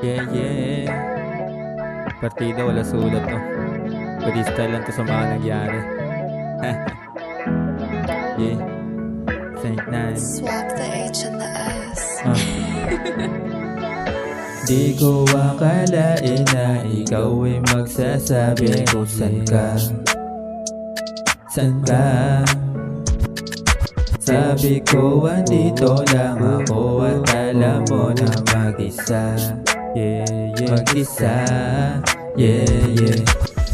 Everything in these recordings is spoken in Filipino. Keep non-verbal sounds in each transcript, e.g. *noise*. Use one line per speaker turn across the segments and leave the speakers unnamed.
Yeah, yeah. Partida wala sulat no. Freestyle lang to sa mga nangyari. *laughs* yeah. Saint Nine.
Swap the H and the S.
Ah. *laughs* Di ko akalain na ikaw ay magsasabi kung saan ka Saan ka Sabi ko andito lang ako at alam mo na mag-isa Yeah, yeah. Mag-isa. Yeah, yeah.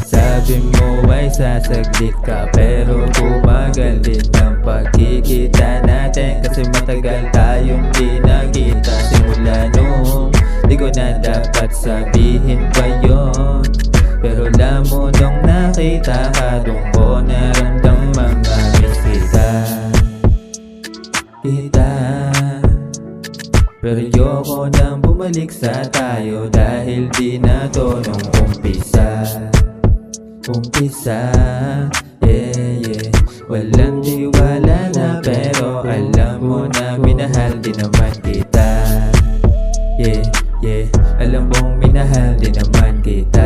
Sabi mo ay sasaglit ka Pero tumagal din ang pagkikita natin. Kasi matagal tayong di nakita. Simula nung di ko na dapat sabihin pa yon Pero alam mo nung nakita ka Doon ko naramdaman na-miss kita Kita. Pero yoko nang bumalik tayo Dahil di na to nung umpisa. Umpisa Yeah, yeah. Walang tiwala na pero Alam mo na minahal din naman kita. Yeah, yeah. Alam mong minahal din naman kita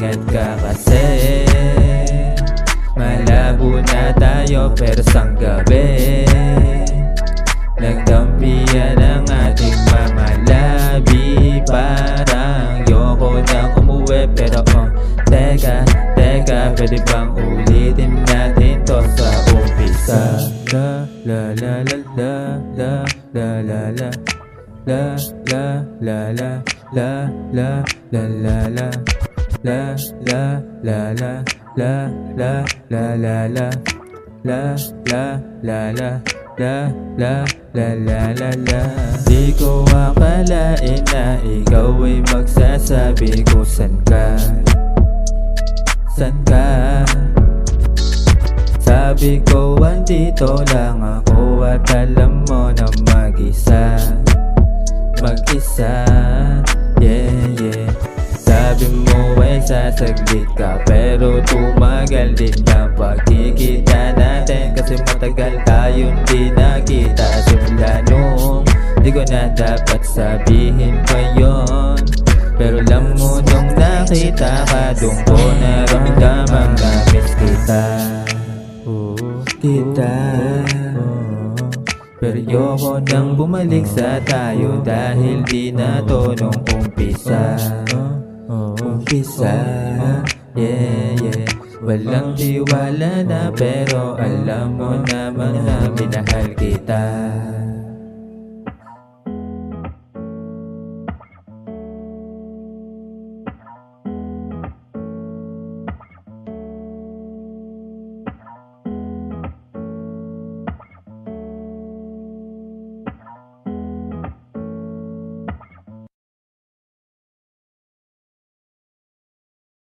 mag-iingat ka kasi Malabo na tayo pero sang gabi Nagtampian ang ating mga labi Parang yoko na umuwi pero oh Teka, teka, pwede bang ulitin natin to sa umpisa La la la la la la la la la La la la la la la la la la La la la la la la la la la La la la la La la la la la la Di ko akalain na ikaw ay magsasabi kung san ka San ka Sabi ko andito lang ako at alam mo na mag-isa Mag-isa Yeah, Sabi mo ay sasaglit ka Pero tumagal din ang pagkikita natin. Kasi matagal tayong di nakita. Simula nung di ko na dapat sabihin pa yon Pero alam mo nung nakita ka Doon ko naramdaman na miss kita. Kita. Pero yoko nang bumalik sa tayo Dahil di na to nung umpisa Umpisa Yeah, yeah. Walang tiwala na pero alam mo naman na minahal kita